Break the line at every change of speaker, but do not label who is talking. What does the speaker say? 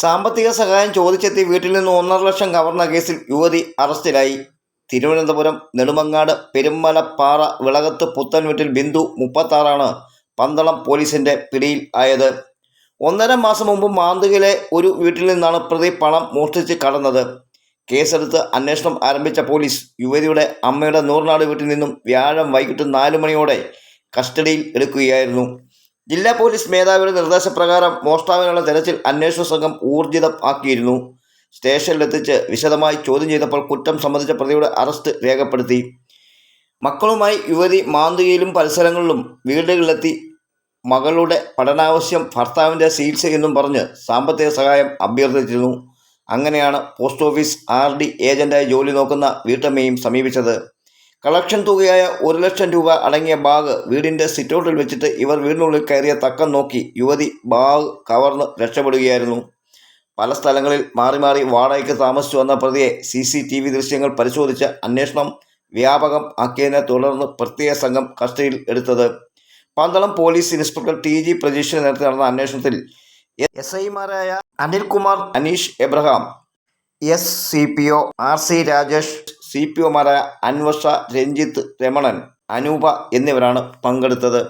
സാമ്പത്തിക സഹായം ചോദിച്ചെത്തി വീട്ടിൽ നിന്ന് ഒന്നര ലക്ഷം കവർന്ന കേസിൽ യുവതി അറസ്റ്റിലായി. തിരുവനന്തപുരം നെടുമങ്ങാട് പെരുമലപ്പാറ വിളകത്ത് പുത്തൻ വീട്ടിൽ ബിന്ദു മുപ്പത്താറാണ് പന്തളം പോലീസിന്റെ പിടിയിൽ ആയത്. ഒന്നര മാസം മുമ്പ് മാന്തുകിലെ ഒരു വീട്ടിൽ നിന്നാണ് പ്രതി പണം മോഷ്ടിച്ച് കടന്നത്. കേസെടുത്ത് അന്വേഷണം ആരംഭിച്ച പോലീസ് യുവതിയുടെ അമ്മയുടെ നൂറിനാട് വീട്ടിൽ നിന്നും വ്യാഴം വൈകിട്ട് നാല് മണിയോടെ കസ്റ്റഡിയിൽ എടുക്കുകയായിരുന്നു. ജില്ലാ പോലീസ് മേധാവിയുടെ നിർദ്ദേശപ്രകാരം മോഷ്ടാവിനുള്ള തെരച്ചിൽ അന്വേഷണ സംഘം ഊർജിതം ആക്കിയിരുന്നു. സ്റ്റേഷനിലെത്തിച്ച് വിശദമായി ചോദ്യം ചെയ്തപ്പോൾ കുറ്റം സംബന്ധിച്ച പ്രതിയുടെ അറസ്റ്റ് രേഖപ്പെടുത്തി. മക്കളുമായി യുവതി മാന്തുകയിലും പരിസരങ്ങളിലും വീടുകളിലെത്തി മകളുടെ പഠനാവശ്യം ഭർത്താവിന്റെ ചികിത്സ എന്നും പറഞ്ഞ് സാമ്പത്തിക സഹായം അഭ്യർത്ഥിച്ചിരുന്നു. അങ്ങനെയാണ് പോസ്റ്റ് ഓഫീസ് ആർ ഡി ഏജന്റായി ജോലി നോക്കുന്ന വീട്ടമ്മയും സമീപിച്ചത്. കളക്ഷൻ തുകയായ ഒരു ലക്ഷം രൂപ അടങ്ങിയ ബാഗ് വീടിന്റെ സിറ്റൗട്ടിൽ വെച്ചിട്ട് ഇവർ വീടിനുള്ളിൽ കയറിയ തക്കം നോക്കി യുവതി ബാഗ് കവർന്ന് രക്ഷപ്പെടുകയായിരുന്നു. പല സ്ഥലങ്ങളിൽ മാറി മാറി വാടകയ്ക്ക് താമസിച്ചു വന്ന പ്രതിയെ സി സി ടി വി ദൃശ്യങ്ങൾ പരിശോധിച്ച് അന്വേഷണം വ്യാപകം ആക്കിയതിനെ തുടർന്ന് പ്രത്യേക സംഘം കസ്റ്റഡിയിൽ എടുത്തത്. Pandalam police inspector T G പ്രജീഷിന് നേരത്തെ നടന്ന അന്വേഷണത്തിൽ എസ് ഐമാരായ Anilkumar Aneesh Abraham S C P O R C Rajesh C P ഒമാരായ Anvarsha Ranjith Ramanan Anoopa എന്നിവരാണ് പങ്കെടുത്തത്.